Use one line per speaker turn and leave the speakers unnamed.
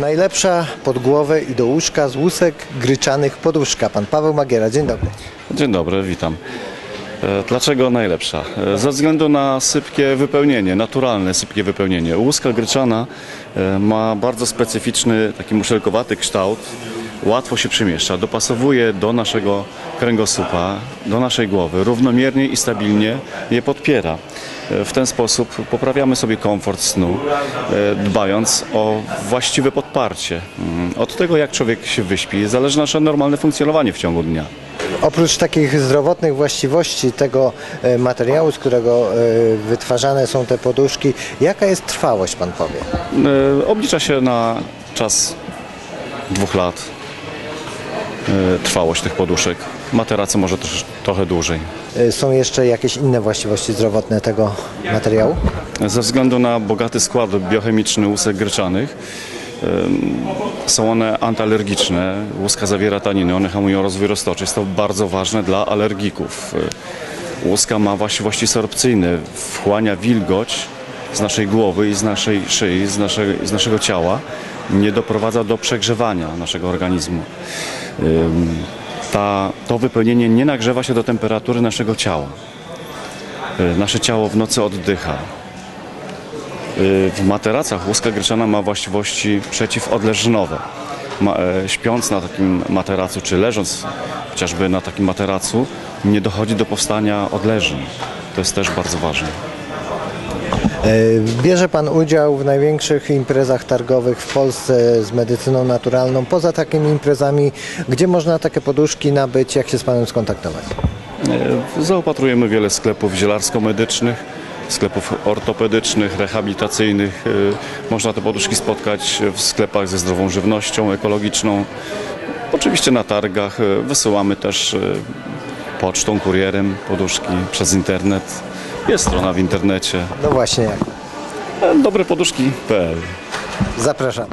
Najlepsza pod głowę i do łóżka z łusek gryczanych poduszka. Pan Paweł Magiera, dzień dobry.
Dzień dobry, witam. E, Dlaczego najlepsza? E, Ze względu na sypkie wypełnienie, naturalne sypkie wypełnienie. Łuska gryczana e, ma bardzo specyficzny, taki muszelkowaty kształt. Łatwo się przemieszcza, dopasowuje do naszego kręgosłupa, do naszej głowy, równomiernie i stabilnie je podpiera. W ten sposób poprawiamy sobie komfort snu, e, dbając o właściwe podparcie. Mm, Od tego, jak człowiek się wyśpi, zależy nasze normalne funkcjonowanie w ciągu dnia.
Oprócz takich zdrowotnych właściwości tego e, materiału, z którego e, wytwarzane są te poduszki, jaka jest trwałość, pan powie?
Oblicza się na czas dwóch lat trwałość tych poduszek. Materace może też trochę dłużej.
E, Są jeszcze jakieś inne właściwości zdrowotne tego materiału?
Ze względu na bogaty skład biochemiczny łusek gryczanych są one antyalergiczne. Łuska zawiera taniny, one hamują rozwój roztoczy. Jest to bardzo ważne dla alergików. E, Łuska ma właściwości sorpcyjne, wchłania wilgoć z naszej głowy i z naszej szyi, z, naszej, z naszego ciała. Nie doprowadza do przegrzewania naszego organizmu. Ta, to wypełnienie nie nagrzewa się do temperatury naszego ciała. E, Nasze ciało w nocy oddycha. Y, W materacach łuska gryczana ma właściwości przeciwodleżnowe. Ma, e, śpiąc na takim materacu, czy leżąc chociażby na takim materacu, nie dochodzi do powstania odleżeń. To jest też bardzo ważne.
E, Bierze pan udział w największych imprezach targowych w Polsce z medycyną naturalną. Poza takimi imprezami, gdzie można takie poduszki nabyć, jak się z panem skontaktować?
E, Zaopatrujemy wiele sklepów zielarsko-medycznych, sklepów ortopedycznych, rehabilitacyjnych. E, Można te poduszki spotkać w sklepach ze zdrową żywnością ekologiczną. Oczywiście na targach wysyłamy też pocztą, kurierem poduszki przez internet. Jest strona w internecie
No właśnie, jak?
e, dobrepoduszki.pl
zapraszam.